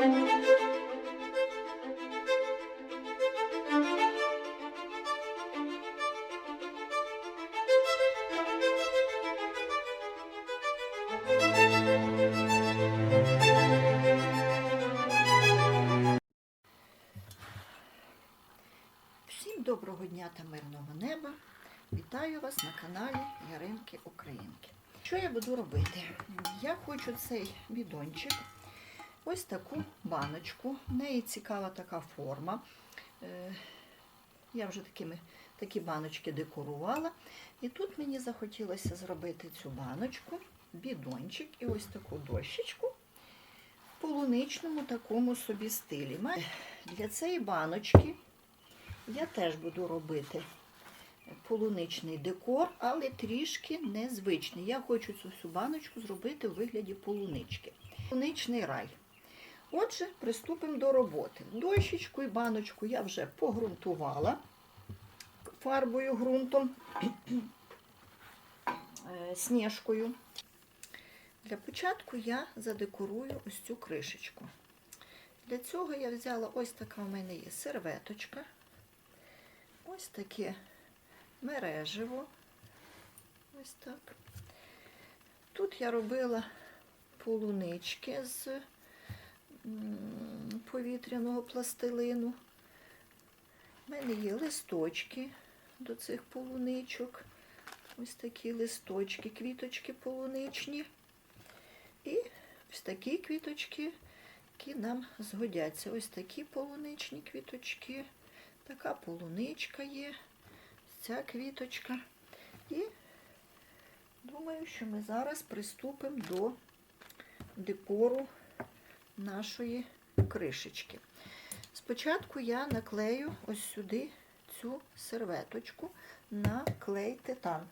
Всім доброго дня та мирного неба. Вітаю вас на каналі Яринки Українки. Що я буду робити? Я хочу цей бідончик, ось таку баночку. В неї цікава така форма. Е, Я вже такими, такі баночки декорувала. І тут мені захотілося зробити цю баночку, бідончик і ось таку дощечку в полуничному такому собі стилі. Для цієї баночки я теж буду робити полуничний декор, але трішки незвичний. Я хочу цю всю баночку зробити у вигляді полунички. Полуничний рай. Отже, приступимо до роботи. Дощечку і баночку я вже погрунтувала фарбою ґрунтом, е, сніжкою. Для початку я задекорую ось цю кришечку. Для цього я взяла ось така у мене є серветочка. Ось таке мереживо. Ось так. Тут я робила полунички з повітряного пластилину. У мене є листочки до цих полуничок. Ось такі листочки, квіточки полуничні. І ось такі квіточки, які нам згодяться. Ось такі полуничні квіточки. Така полуничка є, ця квіточка. І думаю, що ми зараз приступимо до декору нашої кришечки. Спочатку я наклею ось сюди цю серветочку на клей титан.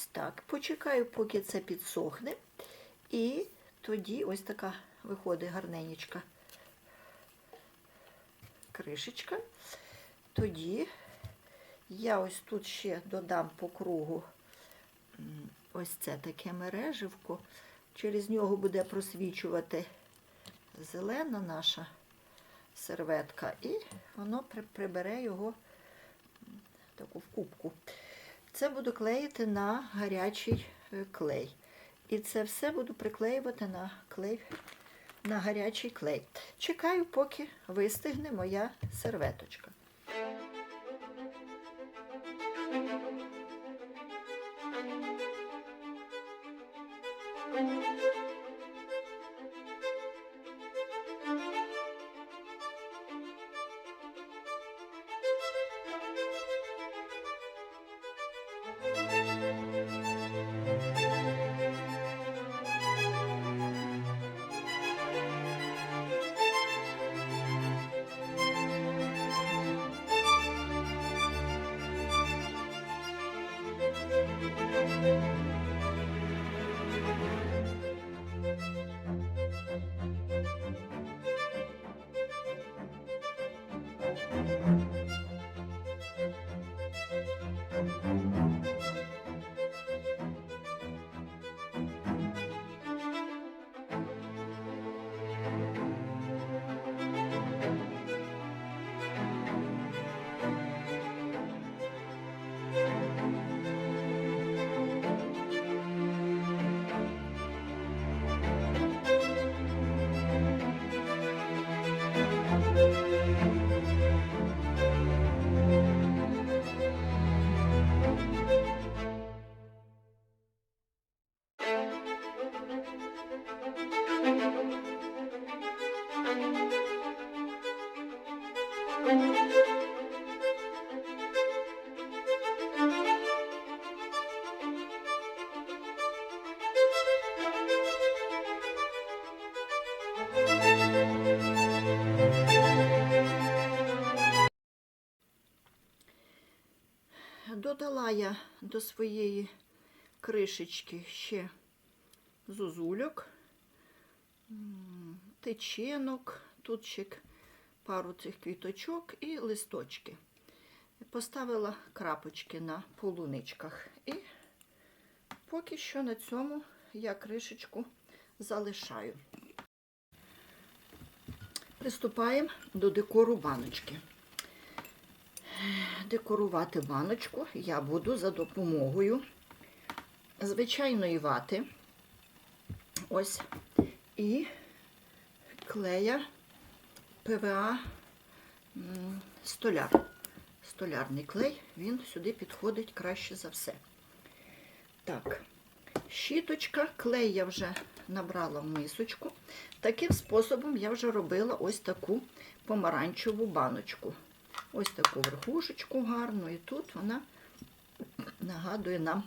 Ось так. Почекаю, поки це підсохне. І тоді ось така виходить гарненечка кришечка. Тоді я ось тут ще додам по кругу ось це таке мереживко. Через нього буде просвічувати зелена наша серветка, і воно прибере його таку в кубку. Це буду клеїти на гарячий е, клей. І це все буду приклеювати на клей, на гарячий клей. Чекаю, поки вистигне моя серветочка. Додала я до своєї кришечки ще зозульок, тичинок, тут ще пару цих квіточок і листочки. Поставила крапочки на полуничках. І поки що на цьому я кришечку залишаю. Приступаємо до декору баночки. Декорувати баночку я буду за допомогою звичайної вати. Ось і клея ПВА столяр. Столярний клей, він сюди підходить краще за все. Так, щіточка, клей я вже набрала в мисочку. Таким способом я вже робила ось таку помаранчеву баночку. Ось таку верхушечку гарну, і тут вона нагадує нам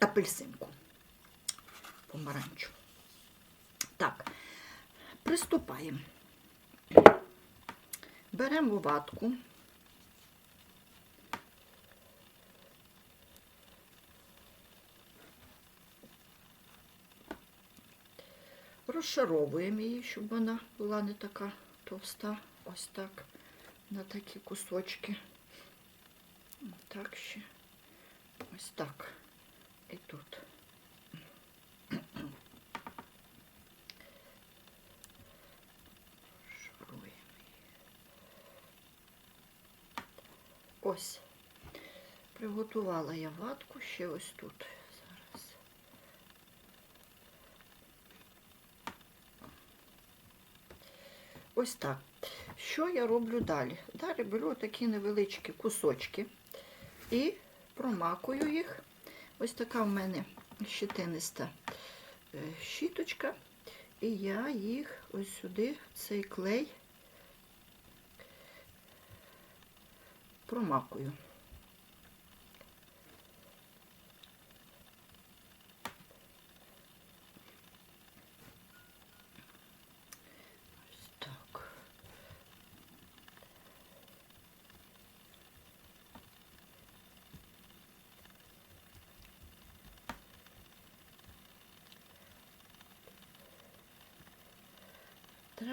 апельсинку помаранчеву. Так, приступаємо. Беремо ватку. Розшаровуємо її, щоб вона була не така товста. Ось так, на такі кусочки. Так ще. Ось так. І тут. Ось. Приготувала я ватку ще ось тут. Зараз. Ось так. Що я роблю далі? Далі беру такі невеличкі кусочки і промакую їх. Ось така в мене щетиниста е, щіточка. І я їх ось сюди, цей клей, промакую. Ось так.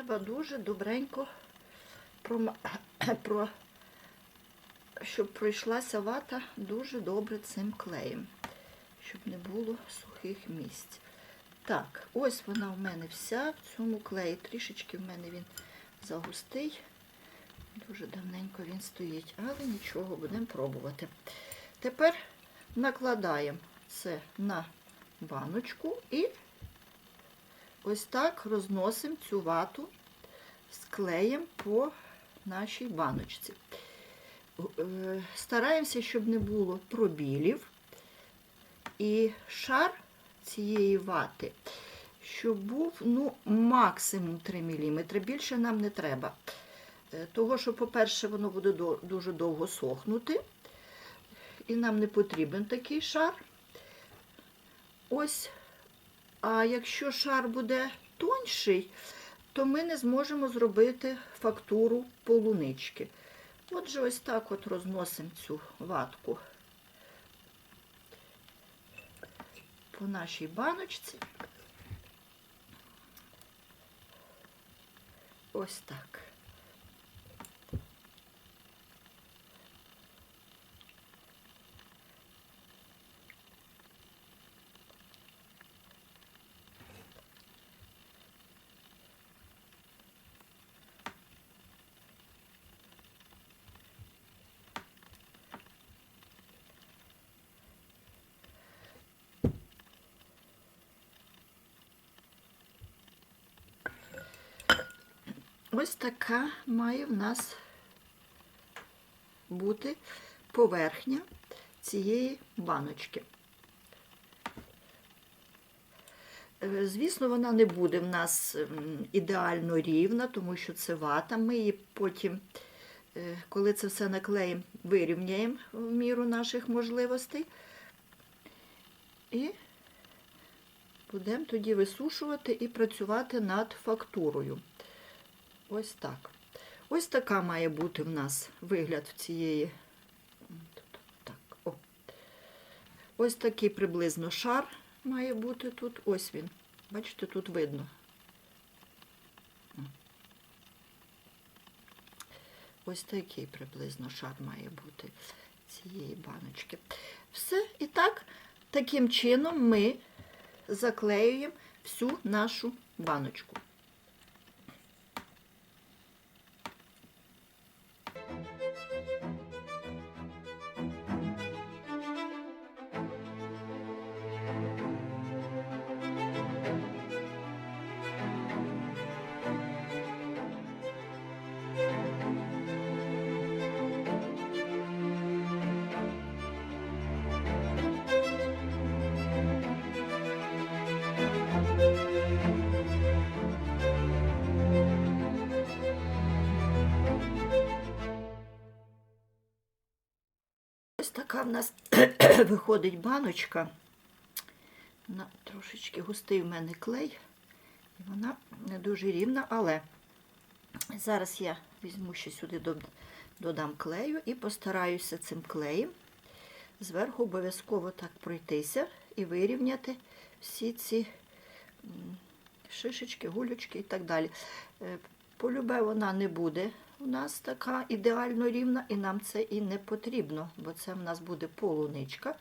Треба дуже добренько про... щоб пройшлася вата дуже добре цим клеєм, щоб не було сухих місць. Так, ось вона в мене вся в цьому клеї. Трішечки в мене він загустий. Дуже давненько він стоїть, але нічого, будемо пробувати. Тепер накладаємо це на баночку і ось так розносимо цю вату з клеєм по нашій баночці. Е, Стараємося, щоб не було пробілів. І шар цієї вати, щоб був ну, максимум 3 мм. Більше нам не треба. Е, Того, що, по-перше, воно буде дуже довго сохнути. І нам не потрібен такий шар. Ось. А якщо шар буде тонший, то ми не зможемо зробити фактуру полунички. Отже, ось так от розносимо цю ватку по нашій баночці. Ось так. Ось така має в нас бути поверхня цієї баночки. Е, Звісно, вона не буде в нас ідеально рівна, тому що це вата. Ми її потім, е, коли це все наклеїмо, вирівняємо в міру наших можливостей. І будемо тоді висушувати і працювати над фактурою. Ось так. Ось така має бути в нас вигляд цієї. Так, о. Ось такий приблизно шар має бути тут. Ось він. Бачите, тут видно. Ось такий приблизно шар має бути цієї баночки. Все. І так, таким чином ми заклеюємо всю нашу баночку. В нас виходить баночка. Вона трошечки густий в мене клей, і вона не дуже рівна, але зараз я візьму ще сюди додам клею і постараюся цим клеєм зверху обов'язково так пройтися і вирівняти всі ці шишечки, гулючки і так далі. Е, Полюбе вона не буде у нас така ідеально рівна, і нам це і не потрібно, бо це в нас буде полуничка.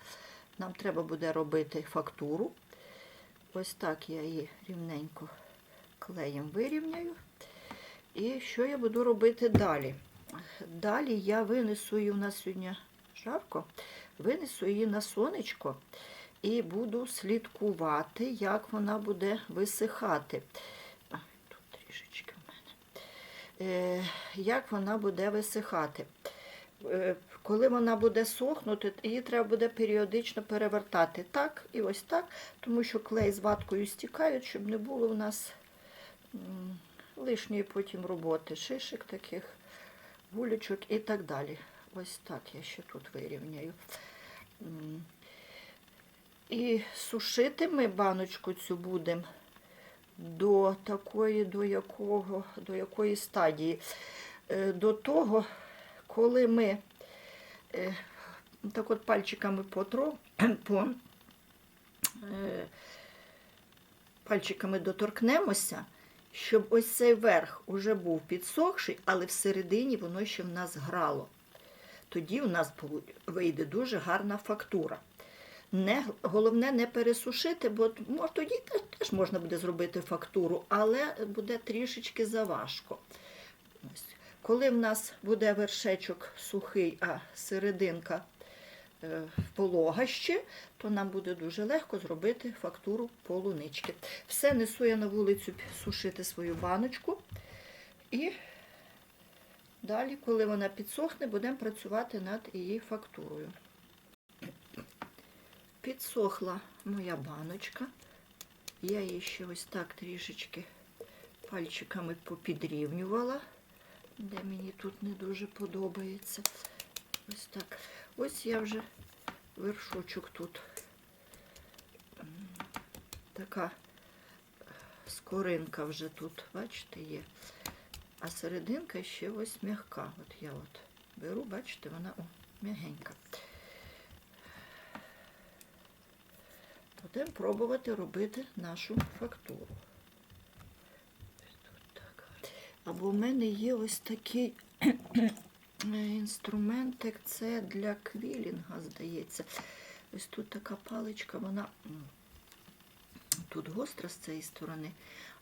Нам треба буде робити фактуру. Ось так я її рівненько клеєм вирівняю. І що я буду робити далі? Далі я винесу її, у нас сьогодні жарко, винесу її на сонечко і буду слідкувати, як вона буде висихати. Тут трішечки як вона буде висихати. Е, Коли вона буде сохнути, її треба буде періодично перевертати так і ось так, тому що клей з ваткою стікають, щоб не було у нас лишньої потім роботи, шишок таких, гулючок і так далі. Ось так я ще тут вирівняю. І сушити ми баночку цю будемо до такої, до якого, до якої стадії. Е, До того, коли ми е, так от пальчиками потро, по, е, пальчиками доторкнемося, щоб ось цей верх уже був підсохший, але всередині воно ще в нас грало. Тоді у нас вийде дуже гарна фактура. Не, головне не пересушити, бо тоді те- теж можна буде зробити фактуру, але буде трішечки заважко. Ось. Коли в нас буде вершечок сухий, а серединка е, полога ще, то нам буде дуже легко зробити фактуру полунички. Все несу я на вулицю сушити свою баночку. І далі, коли вона підсохне, будемо працювати над її фактурою. Підсохла моя баночка. Я її ще ось так трішечки пальчиками попідрівнювала, де мені тут не дуже подобається. Ось так. Ось я вже вершочок тут. Така скоринка вже тут, бачите, є. А серединка ще ось м'яка. От я от беру, бачите, вона о, м'ягенька. Будемо пробувати робити нашу фактуру. Або в мене є ось такий інструментик, це для квілінга, здається. Ось тут така паличка, вона тут гостра з цієї сторони,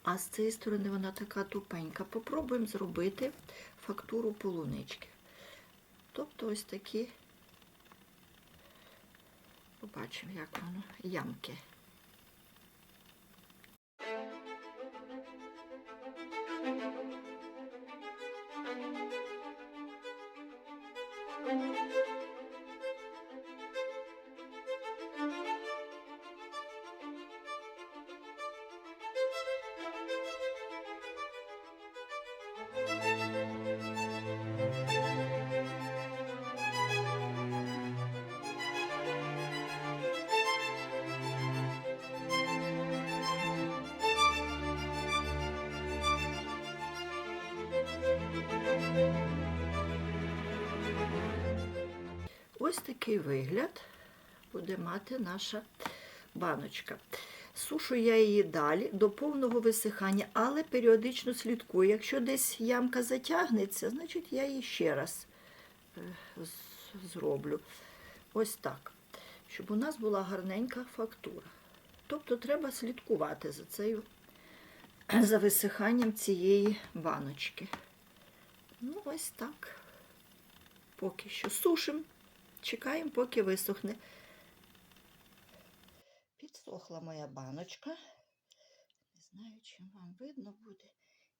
а з цієї сторони вона така тупенька. Попробуємо зробити фактуру полунички. Тобто ось такі, побачимо, як воно, ямки. Такий вигляд буде мати наша баночка. Сушу я її далі до повного висихання, але періодично слідкую. Якщо десь ямка затягнеться, значить я її ще раз е, зроблю. Ось так. Щоб у нас була гарненька фактура. Тобто треба слідкувати за цією, за висиханням цієї баночки. Ну, ось так. Поки що сушимо, чекаємо, поки висохне. Підсохла моя баночка. Не знаю, чим вам видно буде.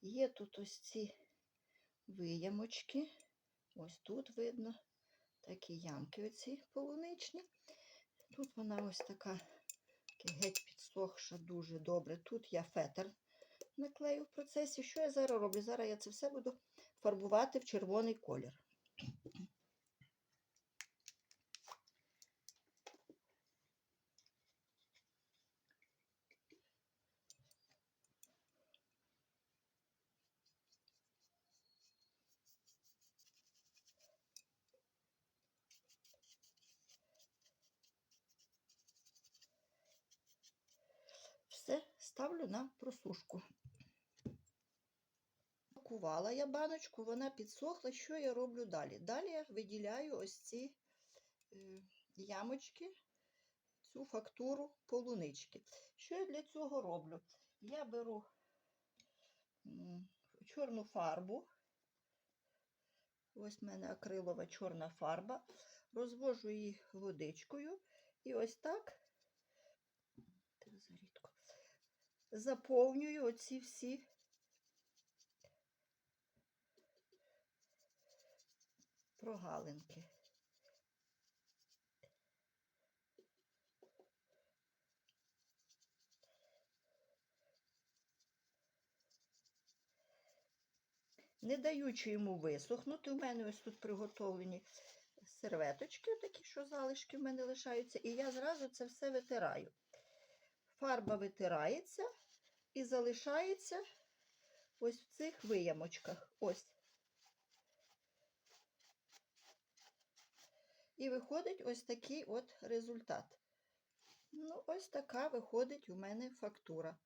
Є тут ось ці виямочки. Ось тут видно такі ямки оці полуничні. Тут вона ось така геть підсохша дуже добре. Тут я фетр наклею в процесі. Що я зараз роблю? Зараз я це все буду фарбувати в червоний колір. Все ставлю на просушку. Пакувала я баночку, вона підсохла. Що я роблю далі? Далі я виділяю ось ці е, ямочки, цю фактуру полунички. Що я для цього роблю? Я беру чорну фарбу. Ось в мене акрилова чорна фарба. Розвожу її водичкою і ось так Та зарідко. Заповнюю оці всі прогалинки. Не даючи йому висохнути, у мене ось тут приготовлені серветочки, такі, що залишки в мене лишаються, і я зразу це все витираю. Фарба витирається і залишається ось в цих виямочках. Ось. І виходить ось такий от результат. Ну, ось така виходить у мене фактура.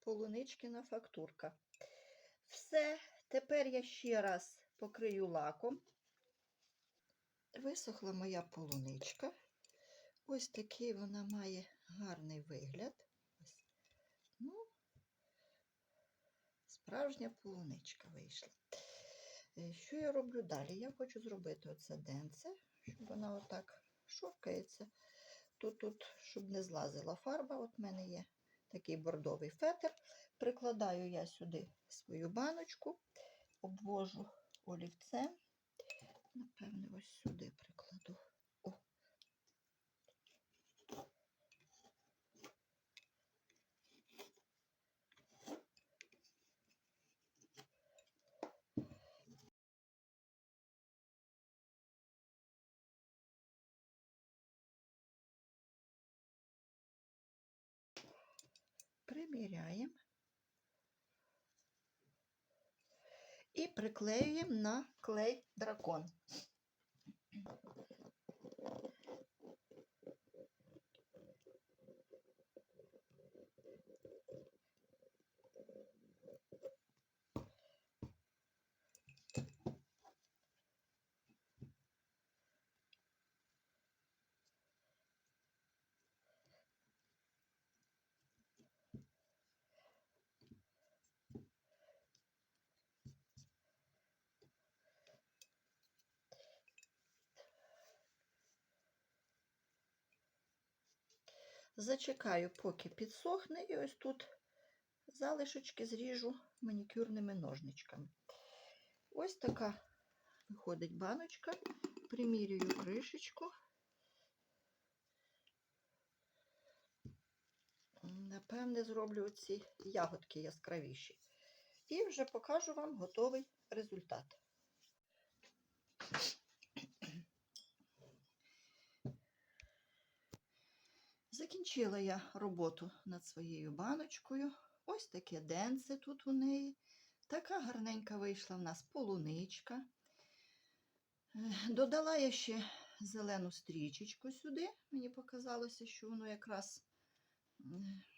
Полуничкина фактурка. Все, тепер я ще раз покрию лаком. Висохла моя полуничка. Ось такий вона має гарний вигляд. Ну, справжня полуничка вийшла. Е, Що я роблю далі? Я хочу зробити оце денце, щоб вона отак шовкається. Тут, тут, щоб не злазила фарба. От в мене є такий бордовий фетр. Прикладаю я сюди свою баночку, обвожу олівцем. Напевне, ось сюди прикладу. О. Приміряємо. І приклеюємо на клей дракон. Зачекаю, поки підсохне, і ось тут залишечки зріжу манікюрними ножничками. Ось така виходить баночка. Примірюю кришечку. Напевне, зроблю оці ягодки яскравіші. І вже покажу вам готовий результат. Закінчила я роботу над своєю баночкою. Ось таке денце тут у неї. Така гарненька вийшла в нас полуничка. Е, Додала я ще зелену стрічечку сюди. Мені показалося, що воно якраз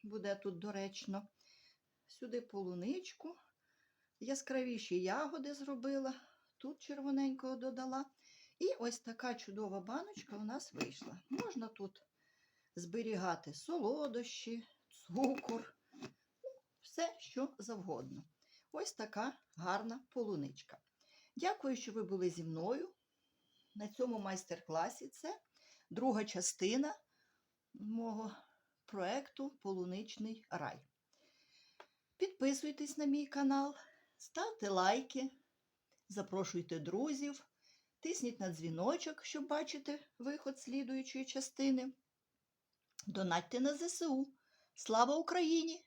буде тут доречно. Сюди полуничку, яскравіші ягоди зробила, тут червоненького додала. І ось така чудова баночка у нас вийшла. Можна тут зберігати солодощі, цукор, все, що завгодно. Ось така гарна полуничка. Дякую, що ви були зі мною на цьому майстер-класі. Це друга частина мого проекту Полуничний рай. Підписуйтесь на мій канал, ставте лайки, запрошуйте друзів, тисніть на дзвіночок, щоб бачити виход слідуючої частини. Донатьте на ЗСУ. Слава Україні!